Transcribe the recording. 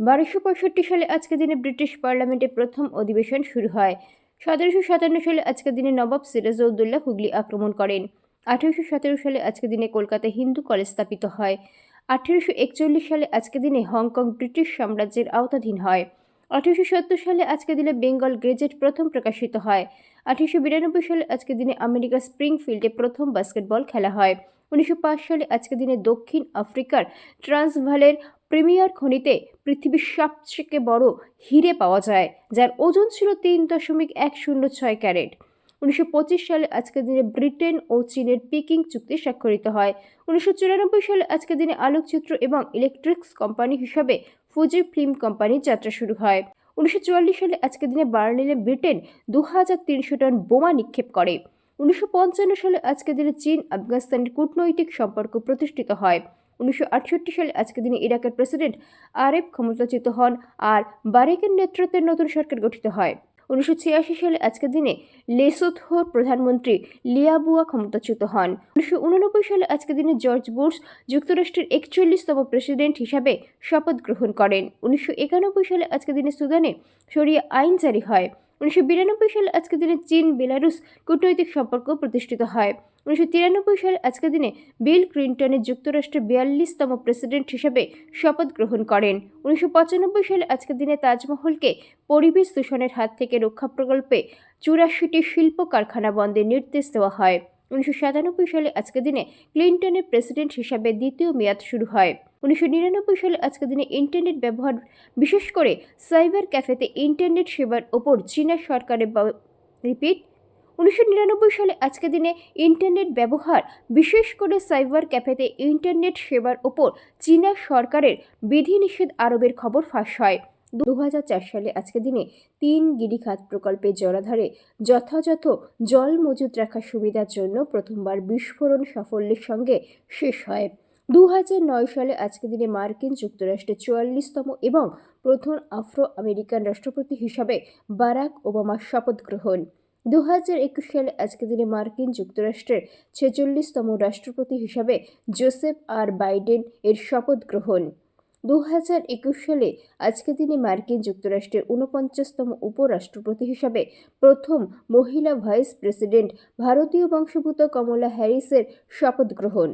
বারোশো পঁয়ষট্টি সালে আজকের দিনে ব্রিটিশ পার্লামেন্টের প্রথম অধিবেশন শুরু হয়। সতেরোশো সাতান্ন সালে আজকের দিনে নবাব সিরাজউদ্দৌল্লা হুগলি আক্রমণ করেন। আঠেরোশো সতেরো সালে আজকের দিনে কলকাতায় হিন্দু কলেজ স্থাপিত হয়। আঠেরোশো একচল্লিশ সালে আজকের দিনে হংকং ব্রিটিশ সাম্রাজ্যের আওতাধীন হয়। আঠেরোশো সত্তর সালে আজকের দিনে বেঙ্গল গেজেট প্রথম প্রকাশিত হয়। আঠেরোশো বিরানব্বই সালে আজকের দিনে আমেরিকার স্প্রিংফিল্ডে প্রথম বাস্কেটবল খেলা হয়। উনিশশো পাঁচ সালে আজকের দিনে দক্ষিণ আফ্রিকার ট্রান্সভালের প্রিমিয়ার খনিতে পৃথিবীর সবথেকে বড় হিরে পাওয়া যায়, যার ওজন ছিল তিন দশমিক এক শূন্য ছয় ক্যারেট। উনিশশো পঁচিশ সালে আজকের দিনে ব্রিটেন ও চীনের পিকিং চুক্তি স্বাক্ষরিত হয়। উনিশশো চুরানব্বই সালে আজকের দিনে আলোকচিত্র এবং ইলেকট্রিক্স কোম্পানি হিসাবে ফুজি ফিল্ম কোম্পানির যাত্রা শুরু হয়। উনিশশো চুয়াল্লিশ সালে আজকের দিনে বার্লিনে ব্রিটেন দু হাজার তিনশো টন বোমা নিক্ষেপ করে। উনিশশো পঞ্চান্ন সালে আজকের দিনে চীন আফগানিস্তানের কূটনৈতিক সম্পর্ক প্রতিষ্ঠিত হয়। উনিশশো আটষট্টি সালে আজকের দিনে ইরাকের প্রেসিডেন্ট আরেফ ক্ষমতাচ্যুত হন আর বারেকের নেতৃত্বে নতুন সরকার গঠিত হয়। উনিশশো ছিয়াশি সালে আজকের দিনে লেসোথোর প্রধানমন্ত্রী লিয়াবুয়া ক্ষমতাচ্যুত হন। উনিশশো উননব্বই সালে আজকের দিনে জর্জ বুশ যুক্তরাষ্ট্রের একচল্লিশতম প্রেসিডেন্ট হিসাবে শপথ গ্রহণ করেন। উনিশশো একানব্বই সালে আজকের দিনে সুদানে সরিয়ে আইন জারি হয়। উনিশশো বিরানব্বই সালে আজকের দিনে চীন বেলারুস কূটনৈতিক সম্পর্ক প্রতিষ্ঠিত হয়। উনিশশো তিরানব্বই সালে আজকের দিনে বিল ক্লিন্টনের যুক্তরাষ্ট্রের বিয়াল্লিশতম প্রেসিডেন্ট হিসেবে শপথ গ্রহণ করেন। উনিশশো পঁচানব্বই সালে আজকের দিনে তাজমহলকে পরিবেশ দূষণের হাত থেকে রক্ষা প্রকল্পে চুরাশিটি শিল্প কারখানা বন্ধের নির্দেশ দেওয়া হয়। উনিশশো সাতানব্বই সালে আজকের দিনে ক্লিন্টনের প্রেসিডেন্ট হিসাবে দ্বিতীয় মেয়াদ শুরু হয়। উনিশশো নিরানব্বই সালে আজকের দিনে ইন্টারনেট ব্যবহার, বিশেষ করে সাইবার ক্যাফেতে ইন্টারনেট সেবার ওপর চীনা সরকারের রিপিট। উনিশশো নিরানব্বই সালে আজকের দিনে ইন্টারনেট ব্যবহার, বিশেষ করে সাইবার ক্যাফেতে ইন্টারনেট সেবার ওপর চীনা সরকারের বিধিনিষেধ আরোপের খবর ফাঁস হয়। দু সালে আজকের দিনে তিন গিরিখাত প্রকল্পের জলাধারে যথাযথ জল মজুত রাখার সুবিধার জন্য প্রথমবার বিস্ফোরণ সাফল্যের সঙ্গে শেষ হয়। দু সালে আজকের দিনে মার্কিন যুক্তরাষ্ট্রের চুয়াল্লিশতম এবং প্রথম আফ্রো আমেরিকান রাষ্ট্রপতি হিসাবে বারাক ওবামার শপথ গ্রহণ। দু একুশ সালে আজকের দিনে মার্কিন যুক্তরাষ্ট্রের ছেচল্লিশতম রাষ্ট্রপতি হিসাবে জোসেফ আর বাইডেন এর শপথ গ্রহণ। দু হাজার একুশ সালে আজকে তিনি মার্কিন যুক্তরাষ্ট্রের ঊনপঞ্চাশতম উপরাষ্ট্রপতি হিসাবে প্রথম মহিলা ভাইস প্রেসিডেন্ট ভারতীয় বংশোদ্ভূত কমলা হ্যারিসের শপথ গ্রহণ।